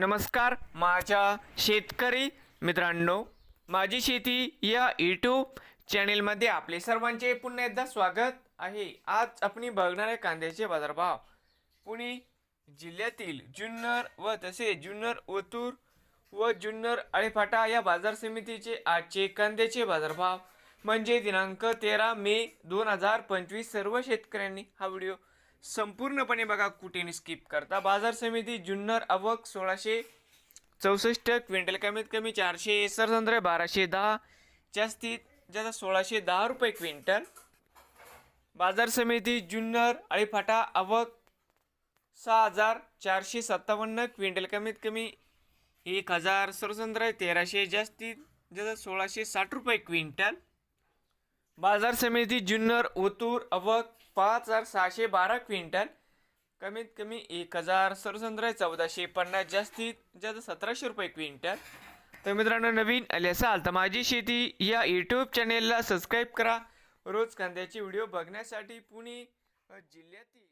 नमस्कार माझ्या शेतकरी मित्रांनो माझी शेती या यूट्यूब चॅनेलमध्ये आपले सर्वांचे पुन्हा एकदा स्वागत आहे. आज आपण बघणार आहे कांद्याचे बाजारभाव. पुणे जिल्ह्यातील जुन्नर व तसे जुन्नर ओतूर व जुन्नर आळेफाटा या बाजार समितीचे आजचे कांद्याचे बाजारभाव. म्हणजे दिनांक तेरा मे दोन हजार पंचवीस सर्व शेतकऱ्यांनी हा व्हिडिओ संपूर्णपणे बघा कुठे स्किप करता. बाजार समिती जुन्नर आवक सोळाशे चौसष्ट क्विंटल कमीत कमी चारशे सरसंद्रे बाराशे दहा जास्तीत जास्त सोळाशे दहा रुपये क्विंटल. बाजार समिती जुन्नर अळीफाटा आवक सहा हजार चारशे सत्तावन्न क्विंटल कमीत कमी एक हजार सरसंद्र तेराशे जास्तीत जास्त सोळाशे साठ रुपये क्विंटल. बाजार समिती जुन्नर ओतूर अवक पाच हजार सहाशे बारा क्विंटल. कमीत कमी एक हजार सरसंद्र चौदाशे पन्नास जास्तीत जास्त सतराशे रुपये क्विंटल. तर मित्रांनो नवीन आले असाल तर माझी शेती या यूट्यूब चॅनेलला सबस्क्राईब करा. रोज कांद्याचे व्हिडिओ बघण्यासाठी पुणे जिल्ह्यातील